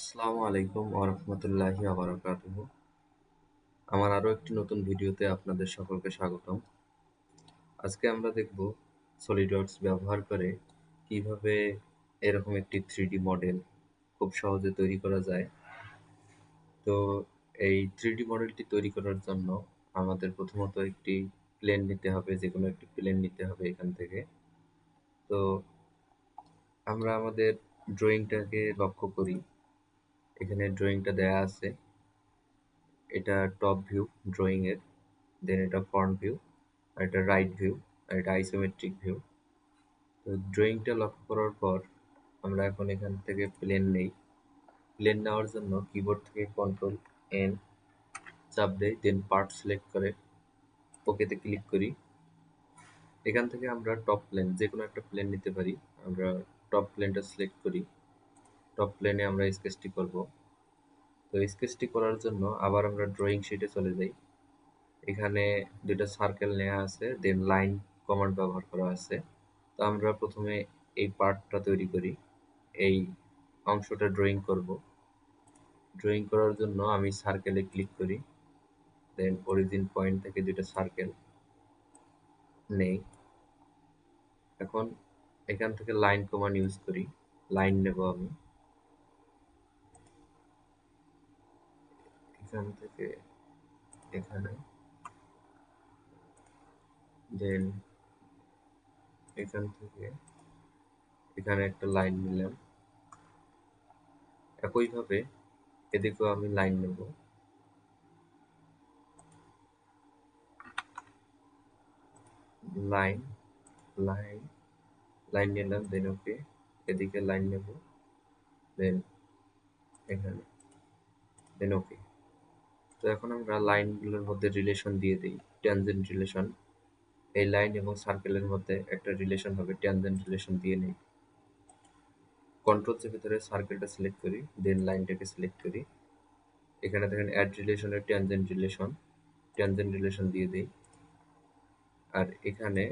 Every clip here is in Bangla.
আসসালামু আলাইকুম ওরহমতুল্লাহি আবরাকাতুহ আমার আরও একটি নতুন ভিডিওতে আপনাদের সকলকে স্বাগতম। আজকে আমরা দেখব সলিডওয়ার্কস ব্যবহার করে কীভাবে এরকম একটি থ্রি মডেল খুব সহজে তৈরি করা যায়। তো এই থ্রি মডেলটি তৈরি করার জন্য আমাদের প্রথমত একটি প্লেন নিতে হবে যে কোনো একটি প্লেন নিতে হবে এখান থেকে। তো আমরা আমাদের ড্রয়িংটাকে লক্ষ্য করি। এখানে ড্রয়িংটা দেয়া আছে। এটা টপ ভিউ ড্রয়িং এর দেন এটা ফ্রন্ট ভিউ আর এটা রাইট ভিউ আর এটা আইসোমেট্রিক ভিউ তো ড্রয়িংটা লক্ষ্য করার পর আমরা এখন এখান থেকে প্লেন নেই। প্লেন নেওয়ার জন্য কিবোর্ড থেকে কন্ট্রোল এন চাপ দেই দেন পার্ট সিলেক্ট করে ওকেতে ক্লিক করি। এখান থেকে আমরা টপ প্লেন যে কোনো একটা প্লেন নিতে পারি, আমরা টপ প্লেনটা সিলেক্ট করি। টপ প্লেনে আমরা স্কেচটি করব। তো স্কেচটি করার জন্য আবার আমরা ড্রয়িং শিটে চলে যাই। এখানে দুটো সার্কেল নেওয়া আছে দেন লাইন কমান্ড ব্যবহার করা আছে। তো আমরা প্রথমে এই পার্টটা তৈরি করি। এই অংশটা ড্রয়িং করব। ড্রয়িং করার জন্য আমি সার্কেলে ক্লিক করি। দেন অরিজিন পয়েন্ট থেকে দুটো সার্কেল নেই। এখন এখান থেকে লাইন কমান্ড ইউজ করি। লাইন নেব আমি। এখান থেকে এখানে। দেন এখান থেকে এখানে একটা লাইন নিলাম। একইভাবে এদিকেও আমি লাইন নেব। লাইন লাইন লাইন নিলাম দেন ওকে এদিকে লাইন নেব। দেন এখানে দেন ওকে তো এখন আমরা লাইনগুলোর মধ্যে রিলেশন দিয়ে দিই ট্যানজেন্ট রিলেশন এই লাইন এবং সার্কেলের মধ্যে একটা রিলেশন হবে ট্যানজেন্ট রিলেশন দিয়ে নেই। কন্ট্রোল চেপে ধরে সার্কেলটা সিলেক্ট করি দেন লাইনটাকে সিলেক্ট করি। এখানে দেখেন অ্যাড রিলেশনের ট্যানজেন্ট রিলেশন ট্যানজেন্ট রিলেশন দিয়ে দিই। আর এখানে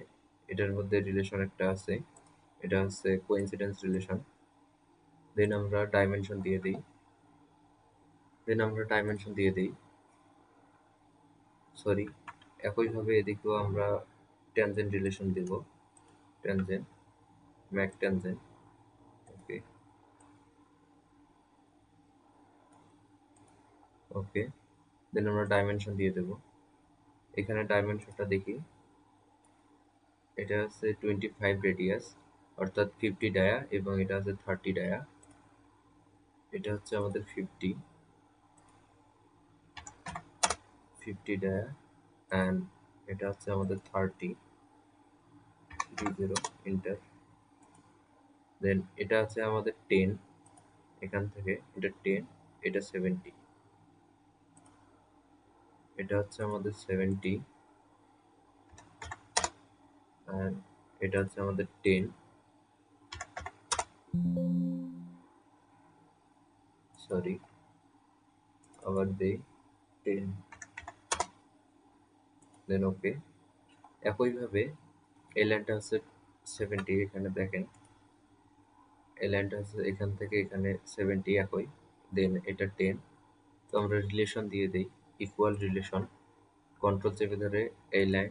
এটার মধ্যে রিলেশন একটা আছে, এটা হচ্ছে কোইন্সিডেন্স রিলেশন দেন আমরা ডাইমেনশন দিয়ে দিই। দেন আমরা ডাইমেনশন দিয়ে দিই। সরি একইভাবে এদিকেও আমরা ট্যানজেন্ট রিলেশন দেব। ট্যানজেন্ট ম্যাক ট্যানজেন্ট ওকে ওকে দেন আমরা ডাইমেনশন দিয়ে দেব। এখানে ডাইমেনশনটা দেখি। এটা হচ্ছে টোয়েন্টি ফাইভ রেডিয়াস অর্থাৎ ফিফটি ডায়া এবং এটা হচ্ছে থার্টি ডায়া এটা হচ্ছে আমাদের ফিফটি ফিফটি ডায়া অ্যান্ড এটা হচ্ছে আমাদের thirty three zero enter then এটা আছে আমাদের টেন এখান থেকে এটা টেন এটা সেভেন্টি এটা হচ্ছে আমাদের সেভেন্টি অ্যান্ড এটা হচ্ছে আমাদের টেন সরি আবার দেই টেন দেন ওকে একইভাবে এই লাইনটা হচ্ছে সেভেন্টি এখানে দেখেন। এই লাইনটা এখান থেকে এখানে সেভেন্টি একই দেন এটা টেন তো আমরা রিলেশন দিয়ে দিই ইকুয়াল রিলেশন কন্ট্রোল চেপে ধরে এই লাইন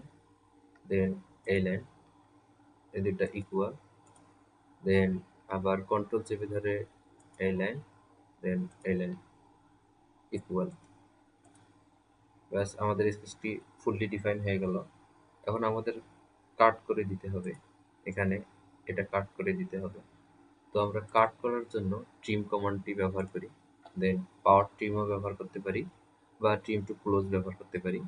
দেন এই লাইন এই দুটা ইকুয়াল দেন আবার কন্ট্রোল চেপে ধরে এই লাইন দেন এই লাইন ইকুয়াল ব্যাস আমাদের স্পেসটি ফুললি ডিফাইন হয়ে গেল। এখন আমাদের কাট করে দিতে হবে। এখানে এটা কাট করে দিতে হবে। তো আমরা কাট করার জন্য ট্রিম কমান্ডটি ব্যবহার করি। দেন পাওয়ার ট্রিমও ব্যবহার করতে পারি বা ট্রিম টু ক্লোজ ব্যবহার করতে পারি।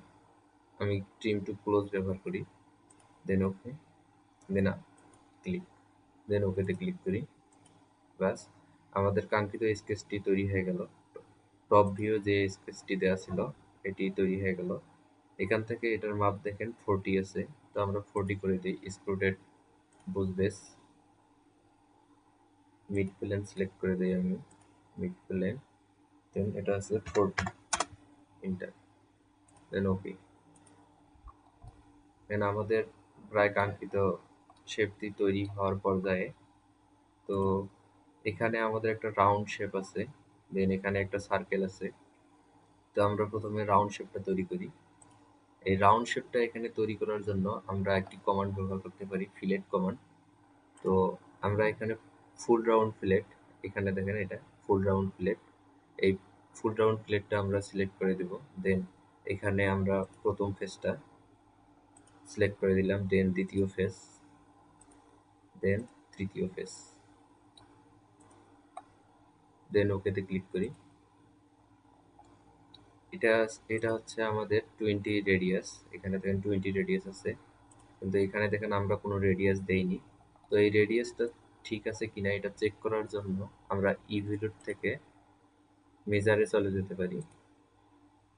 আমি ট্রিম টু ক্লোজ ব্যবহার করি। দেন ওকে দেন ক্লিক দেন ওকেতে ক্লিক করি। ব্যাস, আমাদের কাঙ্ক্ষিত স্কেচটি তৈরি হয়ে গেল। টপ ভিউ যে স্কেচটি দেওয়া এটি তৈরি হয়ে গেল। এখান থেকে এটার মাপ দেখেন ফোরটি আছে। তো আমরা ফোরটি করে দিই extruded boss base mid plane select করে দিই আমি মিড প্লেন দেন এটা আছে ফোরটি ইন্টার দেন ওকে দেন আমাদের প্রায় কাঙ্ক্ষিত শেপটি তৈরি হওয়ার পর্যায়ে, তো এখানে আমাদের একটা রাউন্ড শেপ আছে। দেন এখানে একটা সার্কেল আছে। তো আমরা প্রথমে রাউন্ড শেপটা তৈরি করি, এই রাউন্ড শেপটা এখানে তৈরি করার জন্য আমরা একটি কমান্ড ব্যবহার করতে পারি ফিলেট কমান্ড তো আমরা এখানে ফুল রাউন্ড ফিলেট এখানে দেখেন এটা ফুল রাউন্ড ফিলেট এই ফুল রাউন্ড ফিলেটটা আমরা সিলেক্ট করে দেব দেন এখানে আমরা প্রথম ফেসটা সিলেক্ট করে দিলাম দেন দ্বিতীয় ফেস দেন তৃতীয় ফেস দেন ওকেতে ক্লিক করি। এটা এটা হচ্ছে আমাদের টোয়েন্টি রেডিয়াস এখানে দেখেন টোয়েন্টি রেডিয়াস আছে। কিন্তু এখানে দেখেন আমরা কোনো রেডিয়াস দেইনি। তো এই রেডিয়াসটা ঠিক আছে কিনা এটা চেক করার জন্য আমরা ইভিলুট থেকে মেজারে চলে যেতে পারি।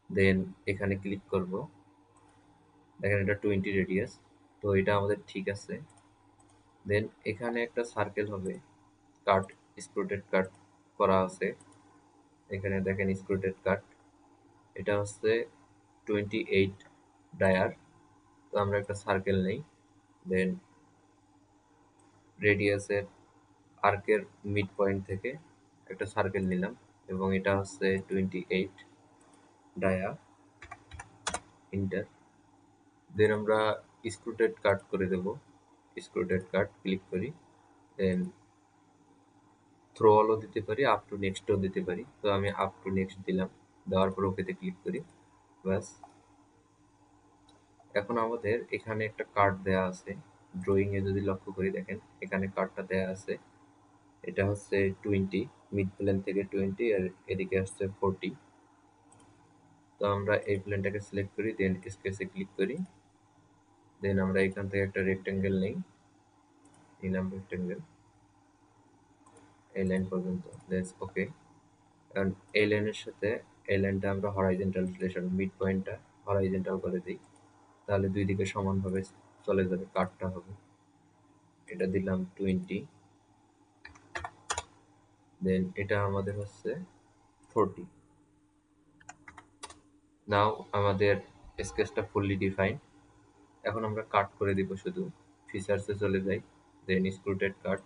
দেন এখানে ক্লিক করব। দেখেন এটা টোয়েন্টি রেডিয়াস তো এটা আমাদের ঠিক আছে। দেন এখানে একটা সার্কেল হবে কাট স্ক্রুটেড কাট করা আছে। এখানে দেখেন স্ক্রুটেড কাট এটা হচ্ছে টোয়েন্টি এইট ডায়ার তো আমরা একটা সার্কেল নেই দেন রেডিয়াসের আর্কের মিড পয়েন্ট থেকে একটা সার্কেল নিলাম, এবং এটা হচ্ছে twenty eight dia enter then আমরা স্ক্রুটেড কাট করে দেব স্ক্রুটেড কাট ক্লিক করি দেন থ্রো অলও দিতে পারি আপ টু নেক্সটও দিতে পারি, তো আমি আপ টু নেক্সট দিলাম। দেওয়ার পর ওকেতে ক্লিক করি। ব্যাস। এখন আমাদের এখানে একটা কার্ড দেয়া আছে। ড্রয়িং এ যদি লক্ষ্য করি দেখেন, এখানে কার্ডটা দেয়া আছে। এটা হচ্ছে টোয়েন্টি মিড প্লেন থেকে টোয়েন্টি আর এদিকে আসছে ফোরটি তো আমরা এই প্লেনটাকে সিলেক্ট করি দেন স্কেচে ক্লিক করি। দেন আমরা এখান থেকে একটা রেক্টেঙ্গেল নেই। নিলাম রেক্টেঙ্গেল এই লাইন পর্যন্ত। দেন ওকে কারণ এই লাইনের সাথে এই লাইনটা আমরা হরাইজেন্টাল রিলেশন মিড পয়েন্টটা হরাইজেন্টাল করে দিই। তাহলে দুই দিকে সমানভাবে চলে যাবে কাটটা হবে। এটা দিলাম টোয়েন্টি দেন এটা আমাদের হচ্ছে ফোরটি নাও আমাদের স্কেচটা ফুললি ডিফাইন এখন আমরা কাট করে দিব শুধু। ফিচার্সে চলে যাই দেন স্ক্রুটেড কাট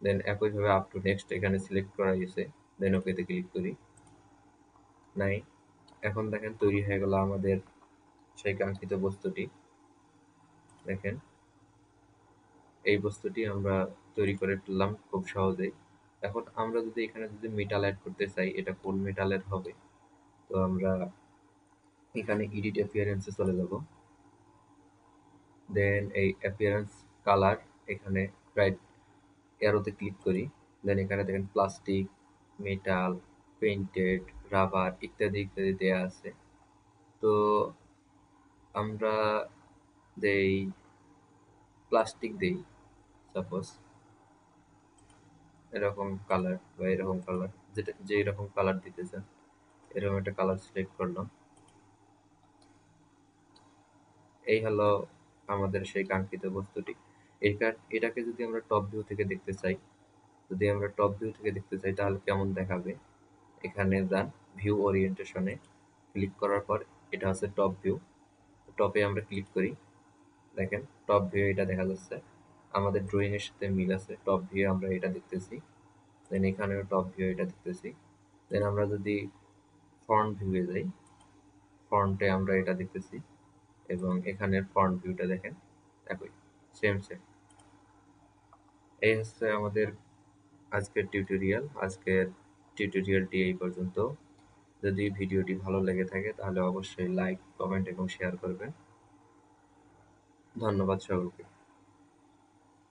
দেন একইভাবে আপ টু নেক্সট এখানে সিলেক্ট করা গেছে দেন ওকেতে ক্লিক করি। নাই। এখন দেখেন তৈরি হয়ে গেল আমাদের সেই কাঙ্ক্ষিত বস্তুটি। দেখেন, এই বস্তুটি আমরা তৈরি করে ফেললাম খুব সহজেই। এখন আমরা যদি এখানে যদি মেটাল অ্যাড করতে চাই, এটা কোন মেটালের হবে? তো আমরা এখানে এডিট অ্যাপিয়ারেন্সে চলে যাব। দেন এই অ্যাপিয়ারেন্স কালার এখানে রাইট অ্যারোতে ক্লিক করি। দেন এখানে দেখেন প্লাস্টিক মেটাল পেইন্টেড রাবার ইত্যাদি ইত্যাদি দেয়া আছে। তো আমরা দেই প্লাস্টিক দেই সাপোজ এরকম কালার বা এরকম কালার যেটা যে এরকম কালার দিতে চান, এরকম একটা কালার সিলেক্ট করলাম। এই হলো আমাদের সেই কাঙ্ক্ষিত বস্তুটি। এটাকে যদি আমরা টপ ভিউ থেকে দেখতে চাই, যদি আমরা টপ ভিউ থেকে দেখতে চাই, তাহলে কেমন দেখাবে? এখানে যান ভিউ ওরিয়েন্টেশনে ক্লিক করার পর এটা হচ্ছে টপ ভিউ টপে আমরা ক্লিক করি। দেখেন টপ ভিউ এটা দেখা যাচ্ছে। আমাদের ড্রয়িং এর সাথে মিল আছে। টপ ভিউ আমরা এটা দেখতেছি। দেন এখানেও টপ ভিউ এটা দেখতেছি। দেন আমরা যদি ফ্রন্ট ভিউয়ে যাই ফ্রন্টে আমরা এটা দেখতেছি এবং এখানের ফ্রন্ট ভিউটা দেখেন, একই সেম সেম এই হচ্ছে আমাদের আজকের টিউটোরিয়াল আজকের টিউটোরিয়ালটি এই পর্যন্ত। যদি ভিডিওটি ভালো লেগে থাকে, তাহলে অবশ্যই লাইক কমেন্ট এবং শেয়ার করবেন। ধন্যবাদ সকলকে।